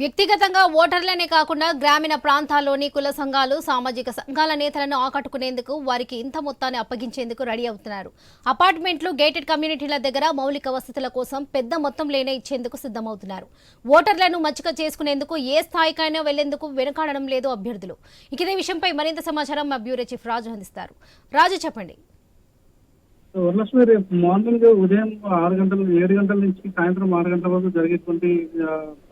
వ్యక్తిగతంగా ఓటర్లనే కాకుండా గ్రామీణ ప్రాంతాల్లోని కుల సంఘాలు సామాజిక సంఘాల నేతలను ఆకట్టుకునేందుకు వారికి ఇంత మొత్తాన్ని అప్పగించేందుకు రెడీ అవుతున్నారు. అపార్ట్మెంట్లు గేటెడ్ కమ్యూనిటీల దగ్గర మౌలిక వసతుల కోసం పెద్ద మొత్తంలోనే ఇచ్చేందుకు సిద్ధమవుతున్నారు. ఓటర్లను మచ్చిక చేసుకునేందుకు ఏ స్థాయికైనా వెళ్ళేందుకు వెనుకాడడం లేదు అభ్యర్థులు. ఇక ఇదే విషయంపై మరింత సమాచారం మా బ్యూరో చీఫ్ రాజు అందిస్తారు. రాజు చెప్పండి. వరలక్ష్మి రేపు మార్నింగ్ ఉదయం ఆరు గంటల ఏడు గంటల నుంచి సాయంత్రం ఆరు గంటల వరకు జరిగేటువంటి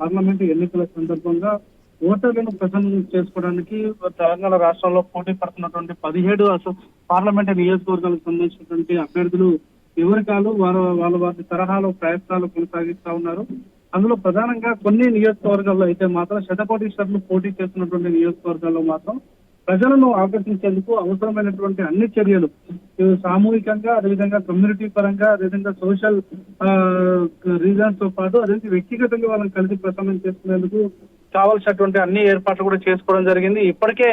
పార్లమెంట్ ఎన్నికల సందర్భంగా ఓటర్లను ప్రసన్నం చేసుకోవడానికి తెలంగాణ రాష్ట్రంలో పోటీ పడుతున్నటువంటి పదిహేడు అసలు పార్లమెంట్ నియోజకవర్గాలకు సంబంధించినటువంటి అభ్యర్థులు వివరికాలు వారు వాళ్ళ వారి తరహాలో ప్రయత్నాలు కొనసాగిస్తా ఉన్నారు. అందులో ప్రధానంగా కొన్ని నియోజకవర్గాల్లో అయితే మాత్రం శతకోటీశ్వర్లు పోటీ చేస్తున్నటువంటి నియోజకవర్గాల్లో మాత్రం ప్రజలను ఆకర్షించేందుకు అవసరమైనటువంటి అన్ని చర్యలు. సామూహికంగా అదేవిధంగా కమ్యూనిటీ పరంగా అదేవిధంగా సోషల్ రీజన్స్తో పాటు అదేవిధంగా వ్యక్తిగతంగా వాళ్ళని కలిసి ప్రసన్నం చేసుకునేందుకు కావాల్సినటువంటి అన్ని ఏర్పాట్లు కూడా చేసుకోవడం జరిగింది. ఇప్పటికే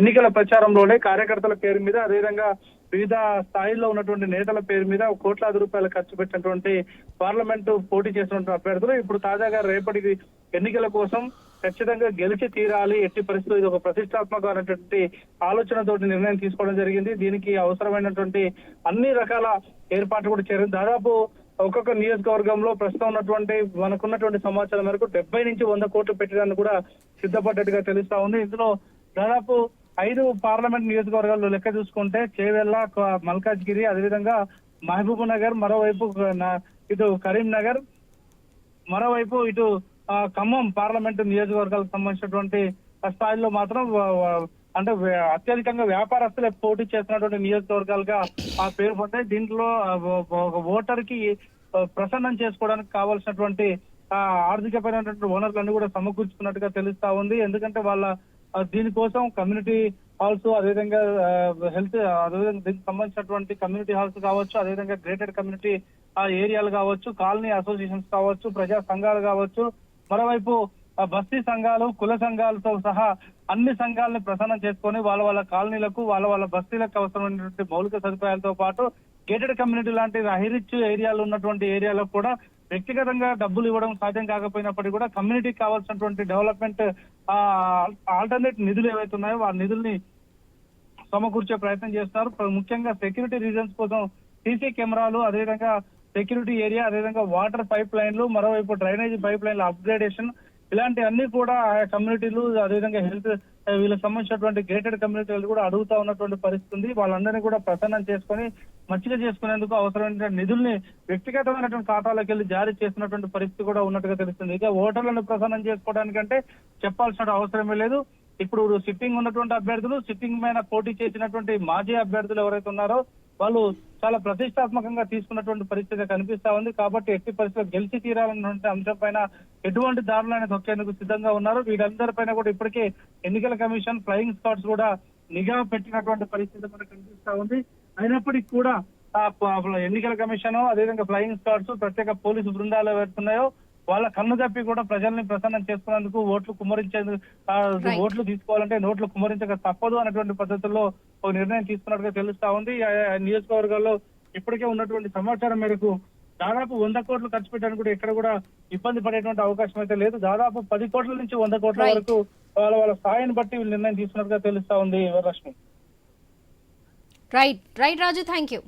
ఎన్నికల ప్రచారంలోనే కార్యకర్తల పేరు మీద అదేవిధంగా వివిధ స్థాయిల్లో ఉన్నటువంటి నేతల పేరు మీద కోట్లాది రూపాయలు ఖర్చు పెట్టినటువంటి పార్లమెంటు పోటీ చేసినటువంటి అభ్యర్థులు ఇప్పుడు తాజాగా రేపటి ఎన్నికల కోసం ఖచ్చితంగా గెలిచి తీరాలి. ఎట్టి పరిస్థితుల్లో ఇది ఒక ప్రతిష్టాత్మకమైనటువంటి ఆలోచనతోటి నిర్ణయం తీసుకోవడం జరిగింది. దీనికి అవసరమైనటువంటి అన్ని రకాల ఏర్పాట్లు కూడా చేరింది దాదాపు ఒక్కొక్క నియోజకవర్గంలో ప్రస్తుతం ఉన్నటువంటి మనకున్నటువంటి సమాచారం మేరకు డెబ్బై నుంచి వంద కోట్లు పెట్టడానికి కూడా సిద్ధపడ్డట్టుగా తెలుస్తా ఉంది. ఇందులో దాదాపు ఐదు పార్లమెంట్ నియోజకవర్గాల్లో లెక్క చూసుకుంటే చేవెళ్ళ మల్కాజ్గిరి అదేవిధంగా మహబూబ్ నగర్ మరోవైపు ఇటు కరీంనగర్ మరోవైపు ఇటు ఖమ్మం పార్లమెంటు నియోజకవర్గాలకు సంబంధించినటువంటి స్థాయిలో మాత్రం అంటే అత్యధికంగా వ్యాపారస్తులే పోటీ చేస్తున్నటువంటి నియోజకవర్గాలుగా ఆ పేరు పొందాయి. దీంట్లో ఒక ఓటర్కి ప్రసన్నం చేసుకోవడానికి కావాల్సినటువంటి ఆ, ఆర్థికపరమైనటువంటి ఓనర్లన్నీ కూడా సమకూర్చుకున్నట్టుగా తెలుస్తా ఉంది. ఎందుకంటే వాళ్ళ దీనికోసం కమ్యూనిటీ హాల్స్ అదేవిధంగా హెల్త్ అదేవిధంగా దీనికి సంబంధించినటువంటి కమ్యూనిటీ హాల్స్ కావచ్చు అదేవిధంగా గ్రేటెడ్ కమ్యూనిటీ ఆ ఏరియాలు కావచ్చు కాలనీ అసోసియేషన్స్ కావచ్చు ప్రజా సంఘాలు కావచ్చు. మరోవైపు బస్తీ సంఘాలు కుల సంఘాలతో సహా అన్ని సంఘాలను ప్రసన్నం చేసుకొని వాళ్ళ వాళ్ళ కాలనీలకు వాళ్ళ వాళ్ళ బస్తీలకు అవసరమైనటువంటి మౌలిక సదుపాయాలతో పాటు గేటెడ్ కమ్యూనిటీ లాంటి హైరిచ్ ఏరియాలు ఉన్నటువంటి ఏరియాలకు కూడా వ్యక్తిగతంగా డబ్బులు ఇవ్వడం సాధ్యం కాకపోయినప్పటికీ కూడా కమ్యూనిటీకి కావాల్సినటువంటి డెవలప్మెంట్ ఆల్టర్నేట్ నిధులు ఏవైతే ఉన్నాయో ఆ నిధుల్ని సమకూర్చే ప్రయత్నం చేస్తున్నారు ముఖ్యంగా సెక్యూరిటీ రీజన్స్ కోసం సీసీ కెమెరాలు అదేవిధంగా సెక్యూరిటీ ఏరియా అదేవిధంగా వాటర్ పైప్ లైన్లు మరోవైపు డ్రైనేజ్ పైప్ లైన్ల అప్గ్రేడేషన్ ఇలాంటివన్నీ కూడా ఆయా కమ్యూనిటీలు అదేవిధంగా హెల్త్ వీళ్ళకి సంబంధించినటువంటి గేటెడ్ కమ్యూనిటీలు కూడా అడుగుతా ఉన్నటువంటి పరిస్థితి ఉంది. వాళ్ళందరినీ కూడా ప్రసన్నం చేసుకొని మంచిగా చేసుకునేందుకు అవసరమైన నిధుల్ని వ్యక్తిగతమైనటువంటి ఖాతాలకు వెళ్ళి జారీ చేసినటువంటి పరిస్థితి కూడా ఉన్నట్టుగా తెలుస్తుంది. ఇక ఓటర్లను ప్రసన్నం చేసుకోవడానికంటే చెప్పాల్సిన అవసరమే లేదు. ఇప్పుడు సిట్టింగ్ ఉన్నటువంటి అభ్యర్థులు సిట్టింగ్ పైన పోటీ చేసినటువంటి మాజీ అభ్యర్థులు ఎవరైతే ఉన్నారో వాళ్ళు చాలా ప్రతిష్టాత్మకంగా తీసుకున్నటువంటి పరిస్థితి కనిపిస్తా ఉంది. కాబట్టి ఎట్టి పరిస్థితుల్లో గెలిచి తీరాలన్నటువంటి అంశం పైన ఎటువంటి దారులైన తొక్కేందుకు సిద్ధంగా ఉన్నారు వీరందరిపైన కూడా ఇప్పటికే ఎన్నికల కమిషన్ ఫ్లయింగ్ స్కాట్స్ కూడా నిఘా పెట్టినటువంటి పరిస్థితి మనకు కనిపిస్తా ఉంది. అయినప్పటికీ కూడా ఎన్నికల కమిషన్ అదేవిధంగా ఫ్లయింగ్ స్కాట్స్ ప్రత్యేక పోలీసు బృందాలు పెడుతున్నాయో వాళ్ళ కన్ను తప్పి కూడా ప్రజల్ని ప్రసన్నం చేసుకున్నందుకు ఓట్లు కుమ్మరించేందుకు. ఓట్లు తీసుకోవాలంటే నోట్లు కుమ్మరించక తప్పదు అనేటువంటి పద్ధతుల్లో ఒక నిర్ణయం తీసుకున్నట్టుగా తెలుస్తా ఉంది. నియోజకవర్గాల్లో ఇప్పటికే ఉన్నటువంటి సమాచారం మేరకు దాదాపు వంద కోట్లు ఖర్చు పెట్టడానికి కూడా ఎక్కడ కూడా ఇబ్బంది పడేటువంటి అవకాశం అయితే లేదు. దాదాపు పది కోట్ల నుంచి వంద కోట్ల. వరకు వాళ్ళ వాళ్ళ స్థాయిని బట్టి వీళ్ళు నిర్ణయం తీసుకున్నట్టుగా తెలుస్తా ఉంది right right Raju thank you